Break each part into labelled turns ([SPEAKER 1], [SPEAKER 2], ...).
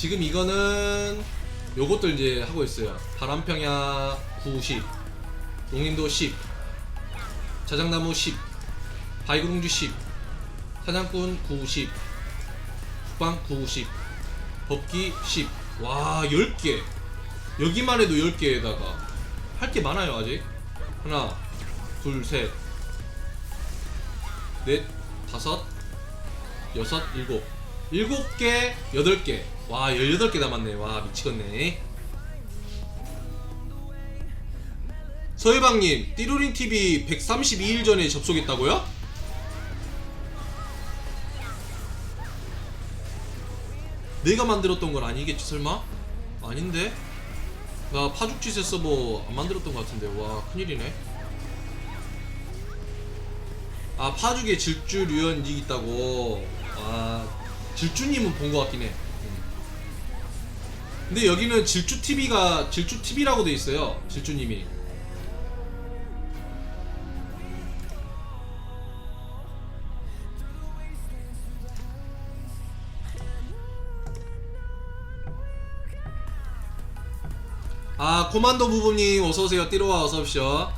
[SPEAKER 1] 지금 이거는 요것들 이제 하고 있어요. 바람평야 90, 용인도 10, 자작나무 10, 바이그룽주 10, 사냥꾼 90, 국방 90, 법기 10. 와 10개. 여기만 해도 10개에다가 할 게 많아요 아직. 하나, 둘, 셋, 넷, 다섯, 여섯, 일곱. 일곱 개, 여덟 개. 와, 열여덟 개 남았네. 와, 미치겠네. 서해방님, 띠로링 TV 132일 전에 접속했다고요? 내가 만들었던 건 아니겠지 설마? 아닌데? 나 파죽지세 서버 안 만들었던 것 같은데 와 큰일이네 아 파죽에 질주 류현직 있다고 아 질주님은 본 것 같긴 해 음. 근데 여기는 질주 TV가 질주 TV라고 돼 있어요 질주님이. 아 코만도 부부님 어서오세요. 띠로와 어서오십시오.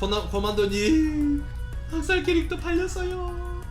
[SPEAKER 1] 코나, 코만도님 학살 캐릭터 팔렸어요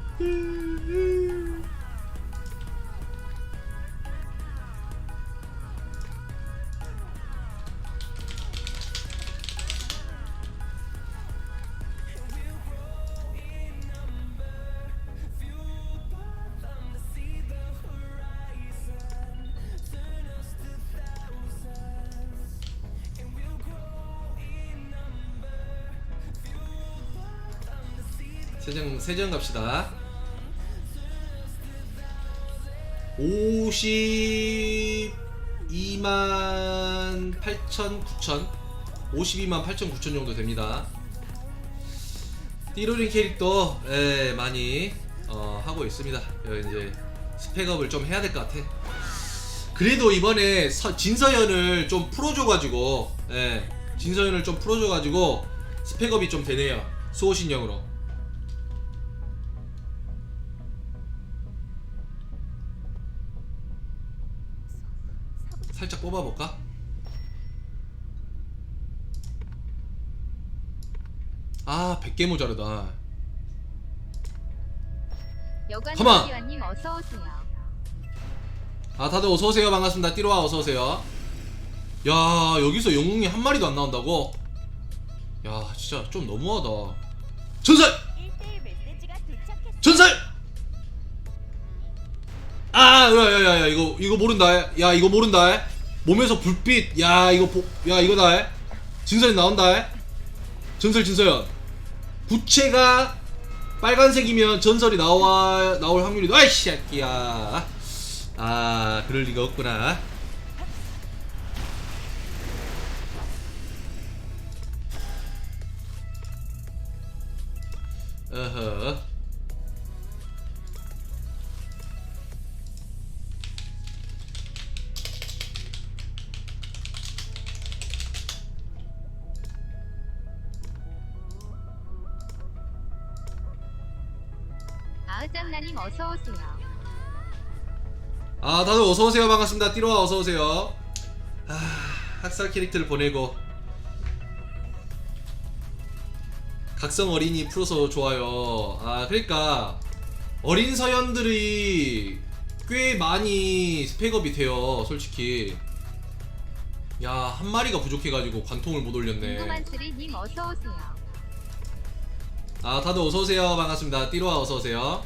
[SPEAKER 1] 세정 세정 갑시다. 52만 8천 9천. 52만 8천 9천 정도 됩니다. 띠로링 캐릭터 예, 많이 어, 하고 있습니다. 어, 이제 스펙업을 좀 해야 될 것 같아. 그래도 이번에 서- 진서연을 좀 풀어줘가지고 예, 진서연을 좀 풀어줘가지고 스펙업이 좀 되네요. 수호신령으로 살짝 뽑아볼까? 아 100개 모자르다 가만!
[SPEAKER 2] 위원님 어서 오세요.
[SPEAKER 1] 아 다들 어서오세요 반갑습니다 띠로와 어서오세요 야 여기서 영웅이 한 마리도 안 나온다고? 야 진짜 좀 너무하다 전설!
[SPEAKER 2] 1대1 메시지가 도착했어.
[SPEAKER 1] 전설! 아 야 야 야 야 이거 이거 모른다 야 이거 모른다 몸에서 불빛 야 이거 보, 야 이거다 진설이 나온다 전설 진서연. 부채가 빨간색이면 전설이 나와 나올 확률이 아이 새끼야. 아 그럴 리가 없구나. 어허
[SPEAKER 2] 아으장나님 어서 오세요.
[SPEAKER 1] 아 다들 어서 오세요. 반갑습니다. 띠로와 어서 오세요. 아 학살 캐릭터를 보내고. 각성 어린이 풀어서 좋아요. 아 그러니까 어린 서연들이 꽤 많이 스펙업이 돼요 솔직히. 야 한 마리가 부족해가지고 관통을 못 올렸네.
[SPEAKER 2] 궁금한 어서 오세요.
[SPEAKER 1] 아 다들 어서오세요. 반갑습니다. 띠로와 어서오세요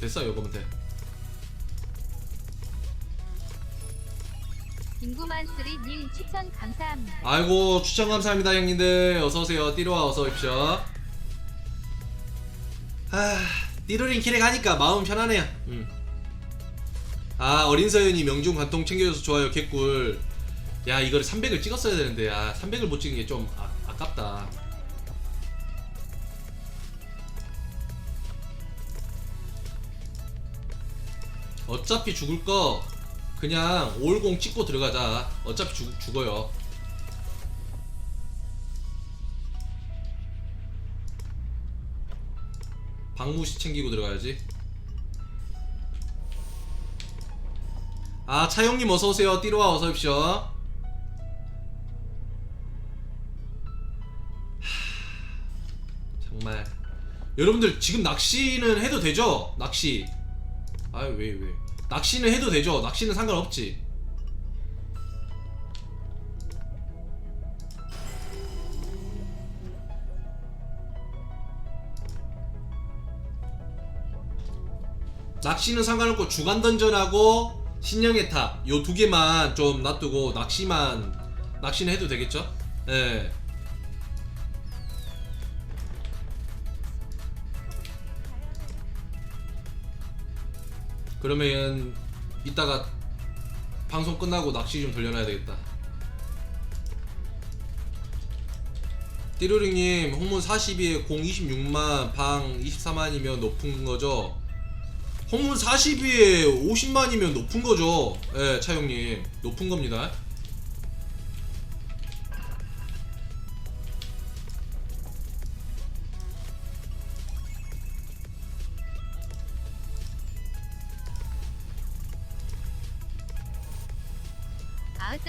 [SPEAKER 1] 됐어 요거면 돼.
[SPEAKER 2] 궁금한 쓰리님 추천 감사합니다.
[SPEAKER 1] 아이고 추천 감사합니다 형님들. 어서오세요. 띠로와 어서오십시오. 아 띠로링 키렉 하니까 마음 편하네요. 음. 아 어린 서연이 명중 관통 챙겨줘서 좋아요 개꿀. 야 이거를 300을 찍었어야 되는데 아 300을 못 찍은 게 좀 아, 아깝다 어차피 죽을 거 그냥 510 찍고 들어가자. 어차피 죽, 죽어요. 방무시 챙기고 들어가야지. 아 차영님 어서오세요. 띠로와 어서오십시오. 정말. 여러분들 지금 낚시는 해도 되죠? 낚시. 아유 왜 왜 낚시는 해도 되죠? 낚시는 상관없지 낚시는 상관없고 주간 던전하고 신령의 탑 요 두 개만 좀 놔두고 낚시만 낚시는 해도 되겠죠? 예. 그러면 이따가 방송 끝나고 낚시 좀 돌려놔야 되겠다. 띠로링님 홍문 40위에 공 26만 방 24만이면 높은 거죠? 홍문 40위에 50만이면 높은 거죠? 예, 차영님 높은 겁니다.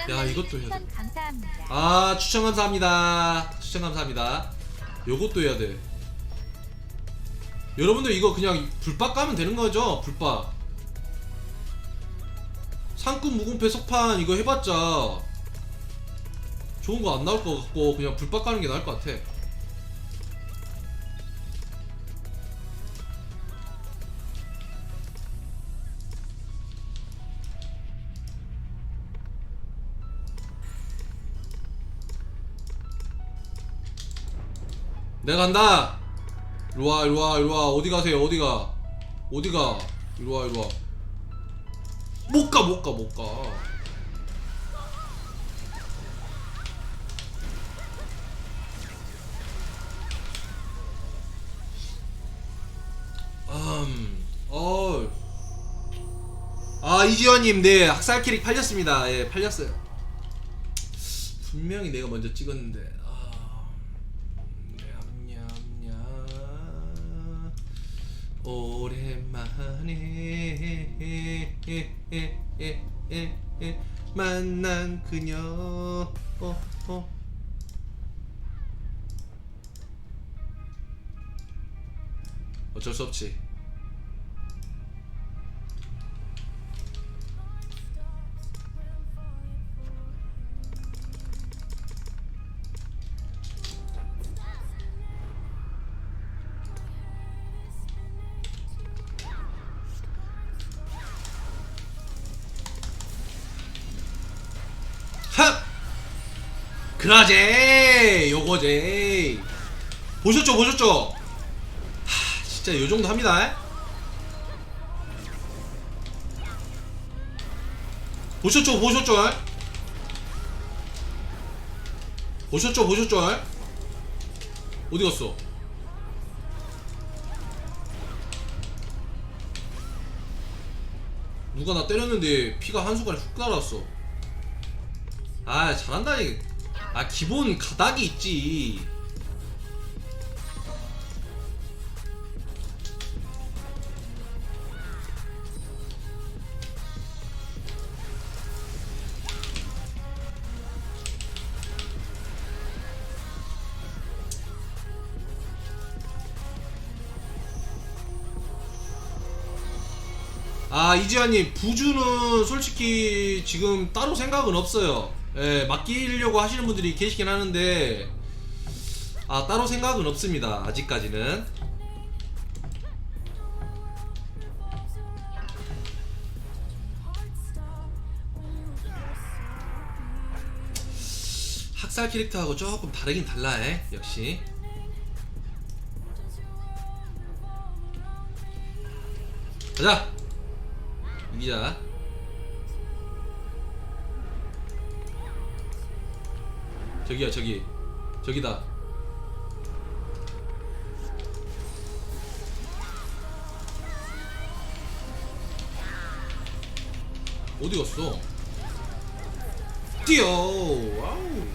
[SPEAKER 1] 야, 이것도 해야
[SPEAKER 2] 감사합니다.
[SPEAKER 1] 아 추천 감사합니다. 추천 감사합니다. 요것도 해야 돼. 여러분들 이거 그냥 불박 까면 되는 거죠? 불박 상급 무공패 석판 이거 해봤자 좋은 거 안 나올 것 같고 그냥 불박 까는 게 나을 것 같아 내가 간다. 일로와 일로와 일로와. 어디 가세요? 어디가? 어디가? 일로와 일로와. 못 가 못 가 못가. 음, 어. 아 이지원님 네 학살 캐릭 팔렸습니다. 예 팔렸어요. 분명히 내가 먼저 찍었는데 오랜만에 만난 그녀 어, 어. 어쩔 수 없지 그라제 요거제. 보셨죠 보셨죠? 하, 진짜 요 정도 합니다. 보셨죠 보셨죠? 보셨죠 보셨죠? 어디 갔어? 누가 나 때렸는데 피가 한 숟갈 훅 날았어. 아 잘한다니 아 기본 가닥이 있지 아 이지아님 부주는 솔직히 지금 따로 생각은 없어요. 예, 맡기려고 하시는 분들이 계시긴 하는데 아 따로 생각은 없습니다. 아직까지는. 학살 캐릭터하고 조금 다르긴 달라해 역시. 가자. 이기자. 저기야 저기 저기다. 어디 갔어? 뛰어. 와우.